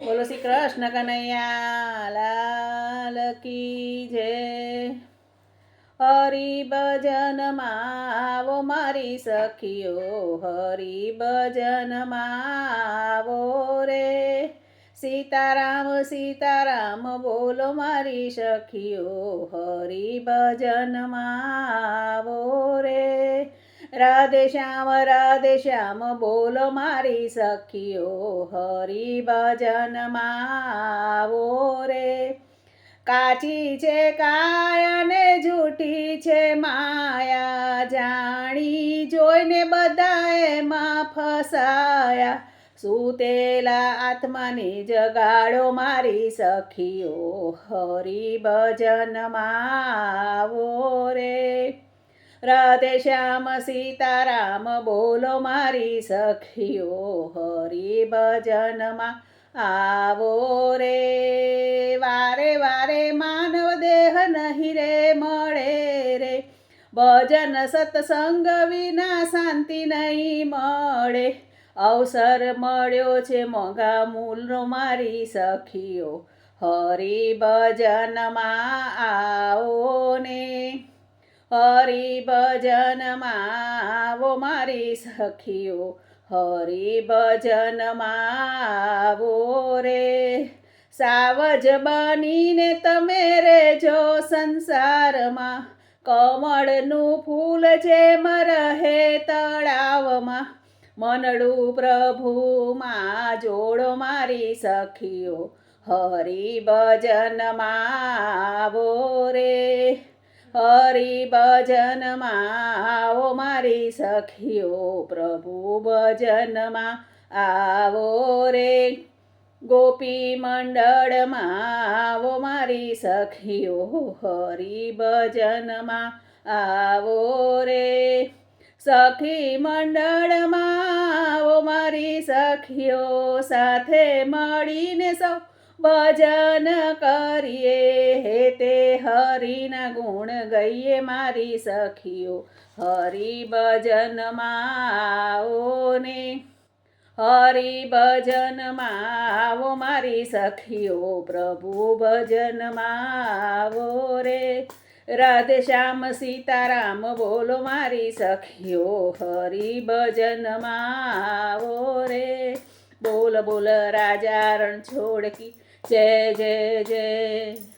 બોલો શ્રી કૃષ્ણ કનૈયા, લાલ કી જય. હરી ભજનમાં આવો મારી સખીઓ હરી ભજન માવો રે. સીતારામ સીતારામ, બોલો મારી સખીઓ હરી ભજન માવો રે. રાધે શ્યામ રાધે શ્યામ, બોલો મારી સખીઓ, હરિ ભજનમાં આવો રે. કાચી છે કાયાને જૂઠી છે માયા. જાણી જોઈને બધા એમાં ફસાયા. સુતેલા આત્માને જગાડો મારી સખીઓ, હરિ ભજનમાં આવો રે. રાધે શ્યામ, સીતારામ, બોલો મારી સખીઓ હરી ભજનમાં આવો રે. વારે વારે માનવ દેહ નહીં રે, મળે રે. ભજન સત્સંગ વિના શાંતિ નહીં મળે. અવસર મળ્યો છે મોંઘા મૂલનો મારી સખીઓ, હરિભજનમાં આવો ને. હરિ ભજનમાં આવો મારી સખીઓ. હરિભજનમાં આવો રે. સાવજ બનીને તમે રેજો સંસારમાં. કમળનું ફૂલ જેમ રહે તળાવમાં. મનડું પ્રભુમાં જોડો મારી સખીઓ. હરિભજનમાં આવો રે. હરિ ભજનમાં આવો મારી સખીઓ, પ્રભુ ભજનમાં આવો રે. ગોપી મંડળમાં આવો મારી સખીઓ હરી ભજનમાં આવો રે. સખી મંડળમાં આવો મારી સખીઓ, સાથે મળીને સૌ ભજન કરીએ. હે તે હરિના ગુણ ગઈએ મારી સખીઓ હરિ ભજનમાં આવો ને હરિ ભજનમાં આવો મારી સખીઓ પ્રભુ ભજનમાં આવો રે રાધે શ્યામ સીતારામ બોલો મારી સખીઓ હરિ ભજનમાં આવો રે બોલ બોલ રાજા રણ છોડકી જય જય જય.